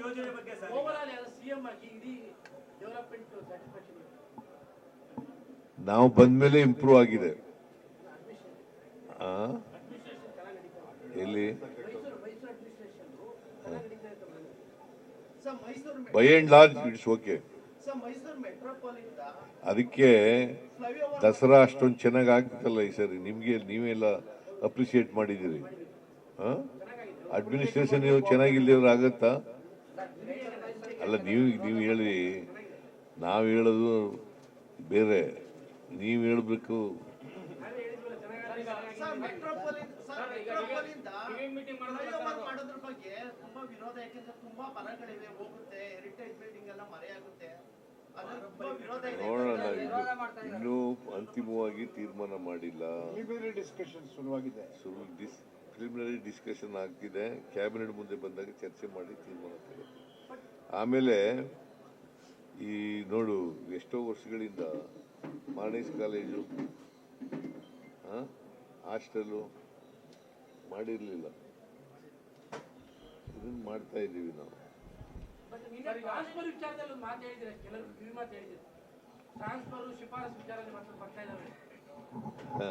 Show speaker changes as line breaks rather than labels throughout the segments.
ಯೋಜನೆ ಬಗ್ಗೆ sir.
CM ಆಗಿ ಇಡೀ ಡೆವಲಪ್ಮೆಂಟ್ ಸ್ಯಾಟಿಸ್ಫ್ಯಾಕ್ಷನ್
ನಾವು ಬಂದ್ಮೇಲೆ ಇಂಪ್ರೂವ್ ಆಗಿದೆ. ಆ? ಎಲ್ಲಿ? By and large it's okay
sir Mysuru ಮೆಟ್ರೋಪಾಲಿಂದ
ಅದಕ್ಕೆ ದಸರಾ ಅಷ್ಟೊಂದು ಚೆನ್ನಾಗಿ ಆಗ್ತಲ್ಲ ಈ ಸರಿ. ನಿಮಗೆ ನೀವೆಲ್ಲ ಅಪ್ರಿಷಿಯೇಟ್ ಮಾಡಿದ್ದೀರಿ. ಅಡ್ಮಿನಿಸ್ಟ್ರೇಷನ್ ನೀವು ಚೆನ್ನಾಗಿಲ್ದೇವ್ರು ಆಗತ್ತಾ? ಅಲ್ಲ ನೀವು ನೀವು ಹೇಳಿ. ನಾವು ಹೇಳೋದು ಬೇರೆ. ನೀವು ಹೇಳಬೇಕು.
ಸರ್ ಮೆಟ್ರೋಪಾಲಿನ್ ಸರ್ ಮೆಟ್ರೋಪಾಲಿಂದ ಫ್ಲೈಓವರ್ ಮಾಡೋದ್ರ ಬಗ್ಗೆ ತುಂಬಾ ವಿರೋಧ ಯಾಕೆಂದ್ರೆ ತುಂಬಾ ಮರಗಳಿವೆ ಹೋಗುತ್ತೆ ಹೆರಿಟೇಜ್ ಬಿಲ್ಡಿಂಗ್ ಎಲ್ಲ ಮರೆಯಾಗುತ್ತೆ ಅದ್ರ ತುಂಬಾ ವಿರೋಧ ಇದೆ.
ನೋಡೋಣ ಇದು ಇನ್ನೂ ಅಂತಿಮವಾಗಿ ತೀರ್ಮಾನ ಮಾಡಿಲ್ಲ.
ಪ್ರಿಲಿಮಿನರಿ ಡಿಸ್ಕಷನ್ ಶುರುವಾಗಿದೆ.
ಸುರು ಡಿಸ್ ಪ್ರಿಲಿಮಿನರಿ ಡಿಸ್ಕಷನ್ ಆಗ್ತಿದೆ. ಕ್ಯಾಬಿನೆಟ್ ಮುಂದೆ ಬಂದಾಗ ಚರ್ಚೆ ಮಾಡಿ ತೀರ್ಮಾನ ತಗೊಳ್ತೀವಿ ಆಮೇಲೆ ಈ ನೋಡು ಎಷ್ಟೋ ವರ್ಷಗಳಿಂದ ಮಾರ್ನಿಸ್ ಕಾಲೇಜು ಹಾಸ್ಟೆಲು ಮಾಡಿರಲಿಲ್ಲ. ಇದನ್ನು ಮಾಡ್ತಾ ಇದ್ದೀವಿ ನಾವು.
ಬಟ್ ನಿನ್ನೆ ಟ್ರಾನ್ಸ್ಫರ್ ವಿಚಾರದಲ್ಲಿ ಮಾತು ಹೇಳಿದ್ರೆ ಕೆಲವರು ಕಿವಿ ಮಾತು ಹೇಳಿದ್ರು ಟ್ರಾನ್ಸ್ಫರ್ ಶಿಫಾರಸು ವಿಚಾರದಲ್ಲಿ ಮಾತ್ರ ಬರ್ತಾ ಇದ್ದಾವೆ.
ಹ,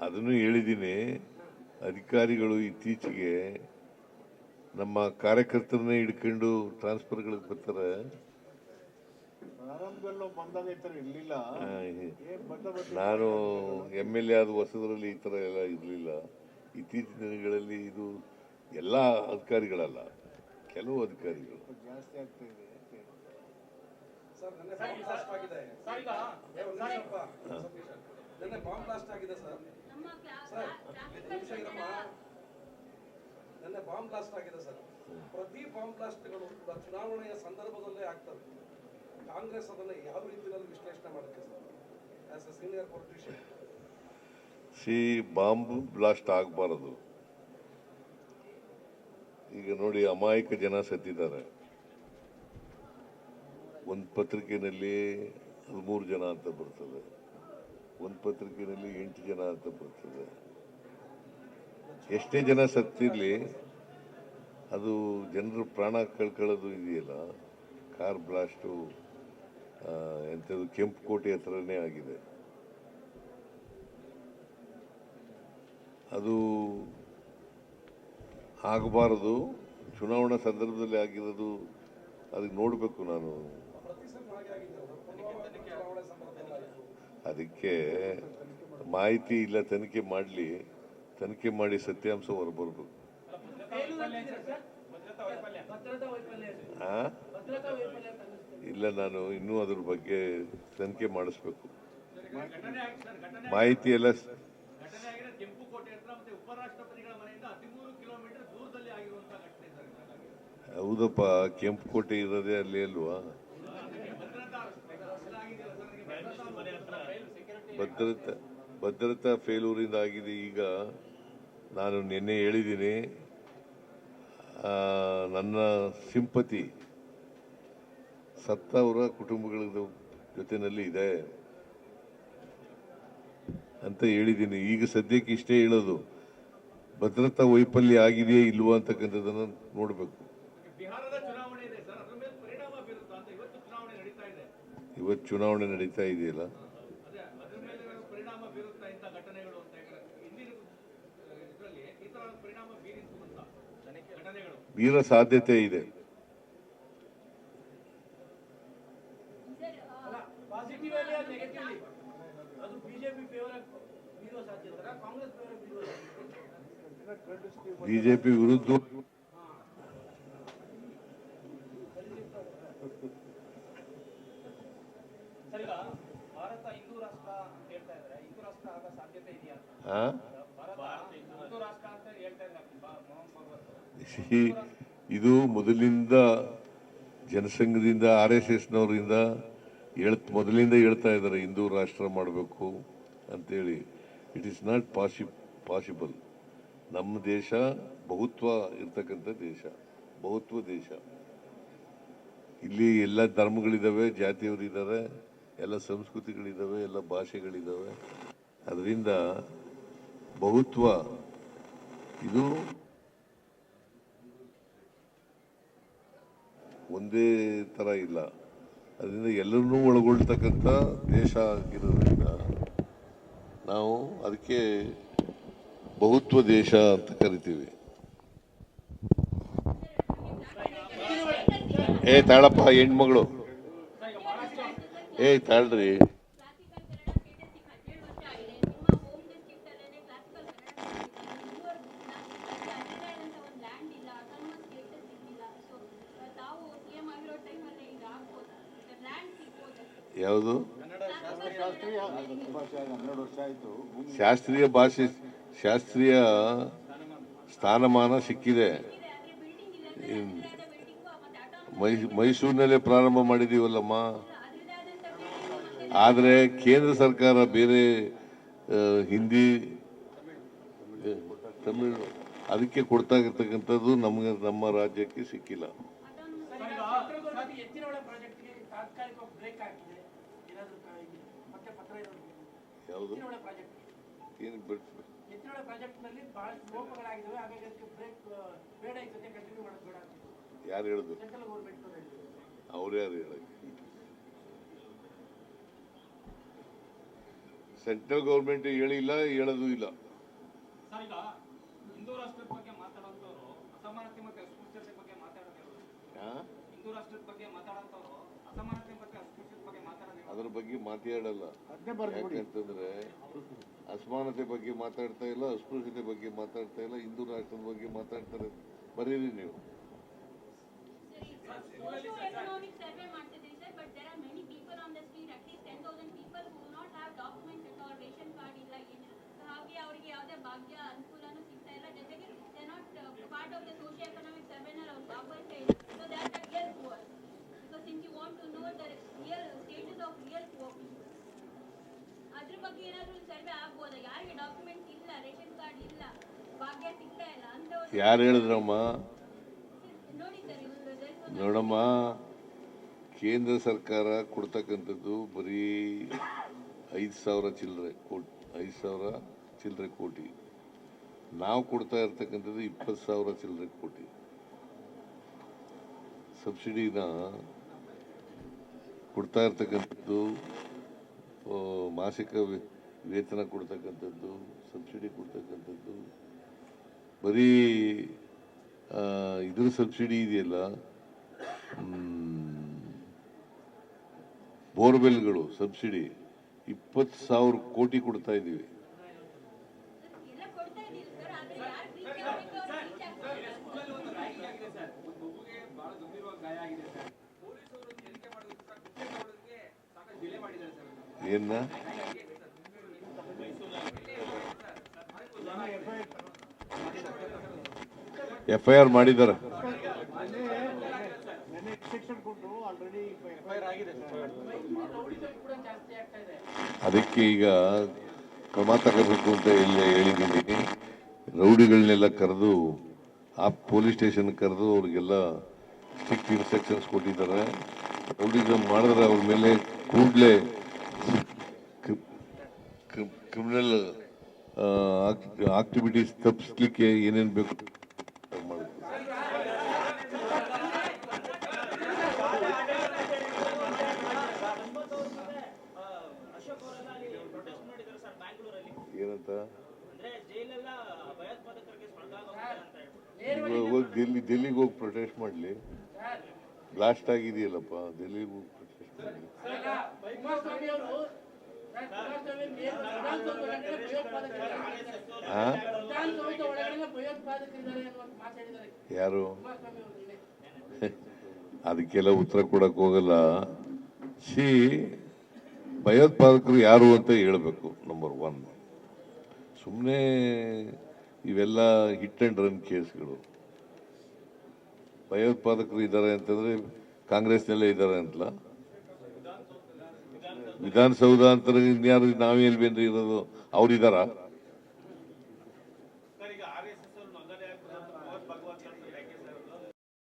ಅದನ್ನು ಹೇಳಿದ್ದೀನಿ. ಅಧಿಕಾರಿಗಳು ಇತ್ತೀಚೆಗೆ ನಮ್ಮ ಕಾರ್ಯಕರ್ತರನ್ನೇ ಹಿಡ್ಕೊಂಡು ಟ್ರಾನ್ಸ್ಫರ್ಗಳಿಗೆ ಬರ್ತಾರೆ
ಏನ್ ಬಂದ ಬಂದ
ನಾನು ಎಂ ಎಲ್ ಎ ಆದ ಹೊಸದರಲ್ಲಿ ಈ ಥರ ಎಲ್ಲ ಇರಲಿಲ್ಲ ಇತ್ತೀಚಿನ ದಿನಗಳಲ್ಲಿ ಇದು ಎಲ್ಲ ಅಧಿಕಾರಿಗಳಲ್ಲ ಕೆಲವು ಅಧಿಕಾರಿಗಳು
ಆಗಿದೆ ಏ, ಒಂದ್ ನಿಮಿಷಪ್ಪ. ಸತೀಶ್. ನೆನ್ನೆ ಬಾಂಬ್ ಬ್ಲಾಸ್ಟ್ ಆಗಿದೆ ಸರ್. ಪ್ರತಿ ಬಾಂಬ್ ಬ್ಲಾಸ್ಟ್ಗಳು ಕೂಡ ಚುನಾವಣೆಯ ಸಂದರ್ಭದಲ್ಲೇ ಆಗ್ತವೆ. ಕಾಂಗ್ರೆಸ್ ಅದನ್ನು ಯಾವ ರೀತಿಯಲ್ಲಿ ವಿಶ್ಲೇಷಣೆ ಮಾಡುತ್ತೆ sir? As a senior politician
see bomb blast ಆಗಬಾರದು. ಈಗ ನೋಡಿ ಅಮಾಯಕ ಜನ ಸತ್ತಿದ್ದಾರೆ. ಒಂದು ಪತ್ರಿಕೆಯಲ್ಲಿ ಹದಿಮೂರು ಜನ ಅಂತ ಬರ್ತದೆ. ಒಂದು ಪತ್ರಿಕೆಯಲ್ಲಿ ಎಂಟು ಜನ ಅಂತ ಬರ್ತದೆ. ಎಷ್ಟೇ ಜನ ಸತ್ತಿರಲಿ ಅದು ಜನರು ಪ್ರಾಣ ಕಳ್ಕೊಳ್ಳೋದು ಇದೆಯಲ್ಲ? ಕಾರ್ ಬ್ಲಾಸ್ಟು ಎಂಥದ್ದು ಕೆಂಪು ಕೋಟೆ ಹತ್ರನೇ ಆಗಿದೆ. ಅದು ಆಗಬಾರದು. ಚುನಾವಣಾ ಸಂದರ್ಭದಲ್ಲಿ ಆಗಿರೋದು ಅದಕ್ಕೆ ನೋಡಬೇಕು ನಾನು. ಅದಕ್ಕೆ ಮಾಹಿತಿ ಇಲ್ಲ, ತನಿಖೆ ಮಾಡಲಿ. ತನಿಖೆ ಮಾಡಿ ಸತ್ಯಾಂಶ ಹೊರಬರ್ಬೇಕು. ಇಲ್ಲ ನಾನು ಇನ್ನೂ ಅದ್ರ ಬಗ್ಗೆ ತನಿಖೆ ಮಾಡಿಸ್ಬೇಕು. ಮಾಹಿತಿ ಎಲ್ಲ
ಘಟನೆ ಆಗಿರೋ ಕೆಂಪುಕೋಟೆ ಹತ್ರ ಮತ್ತೆ ಉಪರಾಷ್ಟ್ರಪತಿಗಳ ಮನೆಯಿಂದ ಹದಿಮೂರು ಕಿಲೋಮೀಟರ್ ದೂರದಲ್ಲಿ ಆಗಿರುವಂತಹ ಘಟನೆ ಸರ್ ಇದಾಗಿ.
ಹೌದಪ್ಪ ಕೆಂಪು ಕೋಟೆ ಇರೋದೇ ಅಲ್ಲಿ ಅಲ್ವಾ? ಭದ್ರತಾ ಭದ್ರತಾ ಫೇಲೂರಿಂದ ಆಗಿದೆ ಈಗ. ನಾನು ನಿನ್ನೆ ಹೇಳಿದ್ದೀನಿ ನನ್ನ ಸಿಂಪತಿ ಸತ್ತವರ ಕುಟುಂಬಗಳ ಜೊತೆಯಲ್ಲಿ ಇದೆ ಅಂತ ಹೇಳಿದ್ದೀನಿ. ಈಗ ಸದ್ಯಕ್ಕೆ ಇಷ್ಟೇ ಹೇಳೋದು ಭದ್ರತಾ ವೈಫಲ್ಯ ಆಗಿದೆಯೇ ಇಲ್ವಾ ಅಂತಕ್ಕಂಥದ್ದನ್ನು ನೋಡಬೇಕು.
ಇವತ್ತು ಚುನಾವಣೆ ನಡೀತಾ
ಇದೆಯಲ್ಲ? ಬೀರ ಸಾಧ್ಯತೆ ಇದೆ.
ಬಿಜೆಪಿ
ವಿರುದ್ಧ
ಭಾರತ ಹಿಂದೂ ರಾಷ್ಟ್ರ ಅಂತ ಹೇಳ್ತಾ ಇದ್ದಾರೆ. ಹಿಂದೂ ರಾಷ್ಟ್ರ ಆಗೋ ಸಾಧ್ಯತೆ ಇದೆಯಾ ಅಂತ
ಆ?
ಭಾರತ ಹಿಂದೂ ರಾಷ್ಟ್ರ ಅಂತ ಹೇಳ್ತಾ ಇದ್ದಾರೆ ಬಾ- ಮೋಹನ್
ಈ- ಇದು ಮೊದಲಿಂದ ಜನಸಂಘದಿಂದ, ಆರ್ ಎಸ್ ಎಸ್ನವರಿಂದ ಹೇಳ್ ಮೊದಲಿಂದ ಹೇಳ್ತಾ ಇದ್ದಾರೆ, ಹಿಂದೂ ರಾಷ್ಟ್ರ ಮಾಡಬೇಕು ಅಂತೇಳಿ. It is not possi possible ನಮ್ಮ ದೇಶ ಬಹುತ್ವ ಇರ್ತಕ್ಕಂಥ ದೇಶ, ಬಹುತ್ವ ದೇಶ. ಇಲ್ಲಿ ಎಲ್ಲ ಧರ್ಮಗಳಿದ್ದಾವೆ ಜಾತಿಯವರಿದ್ದಾರೆ ಎಲ್ಲ ಸಂಸ್ಕೃತಿಗಳಿದ್ದಾವೆ ಎಲ್ಲ ಭಾಷೆಗಳಿದ್ದಾವೆ ಅದರಿಂದ ಬಹುತ್ವ, ಇದು ಒಂದೇ ಥರ ಇಲ್ಲ. ಅದರಿಂದ ಎಲ್ಲರನ್ನೂ ಒಳಗೊಳ್ತಕ್ಕಂಥ ದೇಶ ಆಗಿರೋದ್ರಿಂದ ನಾವು ಅದಕ್ಕೆ ಬಹುತ್ವ ದೇಶ ಅಂತ ಕರಿತೀವಿ. ಏ ತಾಳಪ್ಪ, ಹೆಣ್ಮಗಳು. ಏ ತಾಳ್ರಿ. ಯಾವುದು?
ಶಾಸ್ತ್ರೀಯ ಭಾಷೆ
ಶಾಸ್ತ್ರೀಯ ಸ್ಥಾನಮಾನ ಸಿಕ್ಕಿದೆ. ಮೈಸೂರಿನಲ್ಲೇ ಪ್ರಾರಂಭ ಮಾಡಿದೀವಲ್ಲಮ್ಮ? ಆದರೆ ಕೇಂದ್ರ ಸರ್ಕಾರ ಬೇರೆ ಹಿಂದಿ ತಮಿಳು ಅದಕ್ಕೆ ಕೊಡ್ತಾ ಇರ್ತಕ್ಕಂಥದ್ದು ನಮಗೆ ನಮ್ಮ ರಾಜ್ಯಕ್ಕೆ ಸಿಕ್ಕಿಲ್ಲ.
ಕಂಟಿನ್ಯೂ
ಏನು
ಬೇಡ
ಯಾರು ಹೇಳಿದ್ರು
ಸೆಂಟ್ರಲ್ ಗೌರ್ಮೆಂಟ್ ಹೇಳಿದ್ರು
ಅವ್ರು ಯಾರು ಹೇಳಕ್ಕೆ ಸೆಂಟ್ರಲ್ ಗೌರ್ಮೆಂಟ್ ಹೇಳಿಲ್ಲ ಹೇಳೋದು ಇಲ್ಲ.
ಸರ್ ಮಾತಾಡೋದು ಹಿಂದೂ ರಾಷ್ಟ್ರದ ಬಗ್ಗೆ
ಅದ್ರ ಬಗ್ಗೆ ಮಾತಾಡಲ್ಲ ಯಾಕಂತಂದ್ರೆ ಅಸಮಾನತೆ ಬಗ್ಗೆ ಮಾತಾಡ್ತಾ ಇಲ್ಲ ಅಸ್ಪೃಶ್ಯತೆ ಬಗ್ಗೆ ಮಾತಾಡ್ತಾ ಇಲ್ಲ ಹಿಂದೂ ರಾಷ್ಟ್ರದ ಬಗ್ಗೆ ಮಾತಾಡ್ತಾರೆ. ಬರೀರಿ ನೀವು.
economic ಅದ್ರ ಬಗ್ಗೆ ಏನಾದರೂ ಸರ್ವೆ ಆಗ್ಬೋದಾ? ಯಾರಿಗೆ ಡಾಕ್ಯುಮೆಂಟ್ಸ್ ಇಲ್ಲ ರೇಷನ್ ಕಾರ್ಡ್ ಇಲ್ಲ ಭಾಗ್ಯ ಸಿಗ್ತಾ ಇಲ್ಲ ಅಂತವ್ರು
ಯಾರು ಹೇಳಿದ್ರಮ್ಮ?
ನೋಡಿ ಸರ್ ಇವರು
ನೋಡಮ್ಮ ಕೇಂದ್ರ ಸರ್ಕಾರ ಕೊಡ್ತಕ್ಕಂಥದ್ದು ಬರೀ ಐದು ಸಾವಿರ ಚಿಲ್ಲರೆ ಕೋಟಿ ಐದು ಸಾವಿರ ಚಿಲ್ಲರೆ ಕೋಟಿ. ನಾವು ಕೊಡ್ತಾ ಇರ್ತಕ್ಕಂಥದ್ದು ಇಪ್ಪತ್ತು ಸಾವಿರ ಚಿಲ್ಲರೆ ಕೋಟಿ. ಸಬ್ಸಿಡಿನ ಕೊಡ್ತಾ ಇರ್ತಕ್ಕಂಥದ್ದು ಮಾಸಿಕ ವೇತನ ಕೊಡ್ತಕ್ಕಂಥದ್ದು ಸಬ್ಸಿಡಿ ಕೊಡ್ತಕ್ಕಂಥದ್ದು ಬರೀ ಇದ್ರ ಸಬ್ಸಿಡಿ ಇದೆಯಲ್ಲ ಬೋರ್ವೆಲ್ಗಳು ಸಬ್ಸಿಡಿ ಇಪ್ಪತ್ತು ಸಾವಿರ ಕೋಟಿ ಕೊಡ್ತಾ ಇದ್ದೀವಿ
ಎಲ್ಲ ಕೊಡ್ತಾ ಇದೀವಿ ಸರ್ ಆದ್ರೆ ಯಾರು ರೀಚ್ ಆಗಬೇಕು ಅವ್ರು ರೀಚ್ ಆಗ್ತಾರೆ
ಸ್ಕೂಲಲ್ಲಿ ಒಂದು ರ್ಯಾಗಿಂಗ್ ಆಗಿದೆ ಸರ್ ಒಂದು ಮಗುಗೆ ಬಹಳ ಗಂಭೀರವಾಗಿ ಗಾಯ ಆಗಿದೆ ಸರ್ ಪೊಲೀಸರು ತನಿಖೆ ಮಾಡೋದಕ್ಕೆ ಸರ್ ಕೃತ್ಯ ಮಾಡೋದಕ್ಕೆ ಸಾಕಷ್ಟು ಡಿಲೇ ಮಾಡಿದ್ದಾರೆ
ಏನ ಎಫ್ ಐ ಆರ್ ಮಾಡಿದ್ದಾರೆ. ಅದಕ್ಕೆ ಈಗ ಕ್ರಮ ತಗೋಬೇಕು ಅಂತ ಎಲ್ಲ ಹೇಳಿದ್ದೀನಿ. ರೌಡಿಗಳನ್ನೆಲ್ಲ ಕರೆದು, ಆ ಪೊಲೀಸ್ ಸ್ಟೇಷನ್ ಕರೆದು ಅವ್ರಿಗೆಲ್ಲ ಸ್ಟ್ರಿಕ್ಟ್ ಇನ್ಸ್ಟ್ರಕ್ಷನ್ಸ್ ಕೊಟ್ಟಿದ್ದಾರೆ. ರೌಡಿಗಳು ಮಾಡಿದ್ರೆ ಅವ್ರ ಮೇಲೆ ಕೂಡಲೇ ಕ್ರಿಮಿನಲ್ ಆಕ್ಟಿವಿಟೀಸ್ ತಪ್ಪಿಸ್ಲಿಕ್ಕೆ ಏನೇನು ಬೇಕು? ಏನಂತ? ಡೆಲ್ಲಿ ಡೆಲ್ಲಿಗೆ ಹೋಗಿ ಪ್ರೊಟೆಸ್ಟ್ ಮಾಡಲಿ. ಬ್ಲಾಸ್ಟ್ ಆಗಿದೆಯಲ್ಲಪ್ಪ ಡೆಲ್ಲಿಗೆ ಹೋಗಿ ಪ್ರೊಟೆಸ್ಟ್ ಮಾಡಲಿ. ಯಾರು? ಅದಕ್ಕೆಲ್ಲ ಉತ್ತರ ಕೊಡಕ್ ಹೋಗಲ್ಲ. ಸಿ ಭಯೋತ್ಪಾದಕರು ಯಾರು ಅಂತ ಹೇಳಬೇಕು ನಂಬರ್ ಒನ್ ಸುಮ್ಮನೆ ಇವೆಲ್ಲ ಹಿಟ್ ಅಂಡ್ ರನ್ ಕೇಸ್ಗಳು. ಭಯೋತ್ಪಾದಕರು ಇದ್ದಾರೆ ಅಂತಂದ್ರೆ ಕಾಂಗ್ರೆಸ್ನಲ್ಲೇ ಇದ್ದಾರೆ ಅಂತಲ್ಲ. ವಿಧಾನಸೌಧ ಅಂತ ಇನ್ಯಾರು ನಾವೇ ಇಲ್ವೇನ್ರಿ ಇರೋದು ಅವ್ರಿದಾರ?